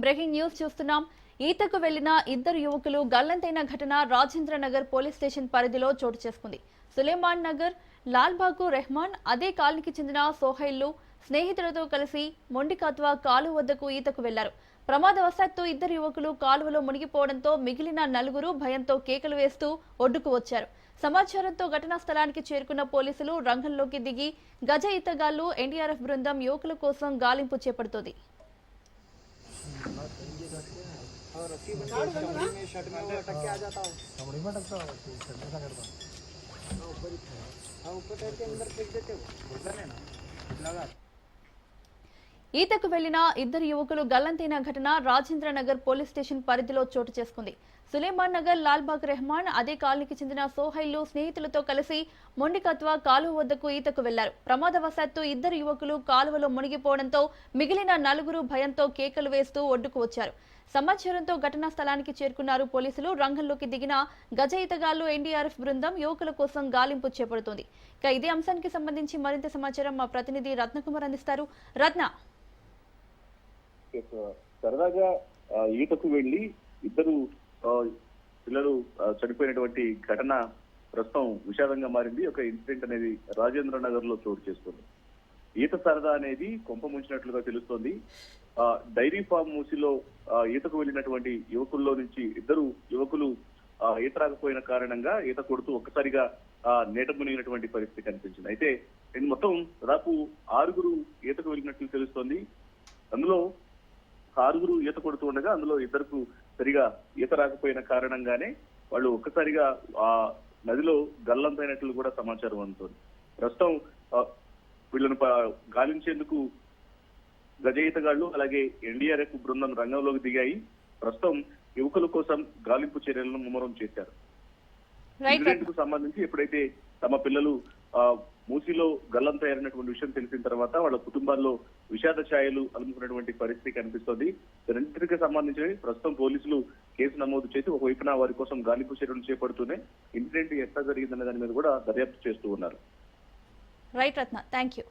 Breaking news చూస్తున్నాం. ఈతకు వెళ్ళిన ఇద్దరు యువకులు గల్లంతైన ఘటన రాజేంద్ర నగర్ పోలీస్ స్టేషన్ పరిధిలో చోటు చేసుకుంది. సులేమాన్ నగర్ లాల్బాగు రెహమాన్ అదే కాలనీకి చెందిన సోహైల్లు స్నేహితులతో కలిసి మొండికత్వ కాలువ వద్దకు ఈతకు వెళ్ళారు. ప్రమాదవశాత్తు ఇద్దరు యువకులు కాలువలో మునిగిపోవడంతో మిగిలిన నలుగురు భయంతో కేకలు వేస్తూ ఒడ్డుకు వచ్చారు. సమాచారంతో ఘటనా స్థలానికి చేరుకున్న పోలీసులు రంగంలోకి దిగి గజ ఈతగాళ్ళు ఎన్డీఆర్ఎఫ్ బృందం యువకుల కోసం గాలింపు చేపడుతోంది. ఈతకు వెళ్ళిన ఇద్దరు యువకులు గల్లంతైన ఘటన రాజేంద్ర నగర్ పోలీస్ స్టేషన్ పరిధిలో చోటు చేసుకుంది. సులేమాన్ నగర్ లాల్బాగ్ రెహమాన్ అదే కాలనీకి చెందిన సోహైలు స్నేహితులతో కలిసి మొండికత్వ కాలువ వద్దకు ఈతకు వెళ్ళారు. ప్రమాదవశాత్తు ఇద్దరు యువకులు కాలువలో మునిగిపోవడంతో మిగిలిన నలుగురు భయంతో కేకలు వేస్తూ ఒడ్డుకు వచ్చారు. సమాచారంతో ఘటనా స్థలానికి చేరుకున్నారు పోలీసులు. రంగంలోకి దిగిన గజ ఈతగాళ్ళు ఎన్డీఆర్ఎఫ్ బృందం యువకుల కోసం గాలింపు చేపడుతోంది. ఇక ఇదే అంశానికి సంబంధించి మరింత సమాచారం మా ప్రతినిధి రత్నకుమార్ అందిస్తారు. రత్న. సరదాగా ఈతకు వెళ్ళి ఇద్దరు ఆ, పిల్లలు చనిపోయినటువంటి ఘటన ప్రస్తుతం విషాదంగా మారింది. ఒక ఇన్సిడెంట్ అనేది రాజేంద్ర నగర్లో చోటు చేసుకుంది. ఈత సరదా అనేది కొంప ముంచినట్లుగా తెలుస్తోంది. ఆ, డైరీ ఫామ్ మూసిలో ఈతకు వెళ్ళినటువంటి యువకుల్లో నుంచి ఇద్దరు యువకులు ఈత రాకపోయిన కారణంగా ఈత కొడుతూ ఒక్కసారిగా ఆ, నీట మునిగినటువంటి పరిస్థితి కనిపించింది. అయితే ఇది మొత్తం దాదాపు ఆరుగురు ఈతకు వెళ్ళినట్లు తెలుస్తోంది. అందులో ఆరుగురు ఈత కొడుతూ ఉండగా అందులో ఇద్దరుకు సరిగా ఈత రాకపోయిన కారణంగానే వాళ్ళు ఒక్కసారిగా ఆ నదిలో గల్లంతైనట్లు కూడా సమాచారం అందుతోంది. ప్రస్తుతం వీళ్ళను గాలించేందుకు గజ ఈతగాళ్ళు అలాగే ఎన్డీఆర్ఎఫ్ బృందం రంగంలోకి దిగాయి. ప్రస్తుతం యువకుల కోసం గాలింపు చర్యలను ముమ్మరం చేశారు. కు సంబంధించి ఎప్పుడైతే తమ పిల్లలు ఆ, మూసిలో గల్లం తయారైనటువంటి విషయం తెలిసిన తర్వాత వాళ్ళ కుటుంబాల్లో విషాద ఛాయలు అలుముకున్నటువంటి పరిస్థితి కనిపిస్తోంది. రెండింటికి సంబంధించి ప్రస్తుతం పోలీసులు కేసు నమోదు చేసి ఒకవైపున వారి కోసం గాలింపు చర్యలు చేపడుతూనే ఇన్సిడెంట్ ఎట్లా జరిగిందనే దాని మీద కూడా దర్యాప్తు చేస్తూ ఉన్నారు. Right Ratna thank you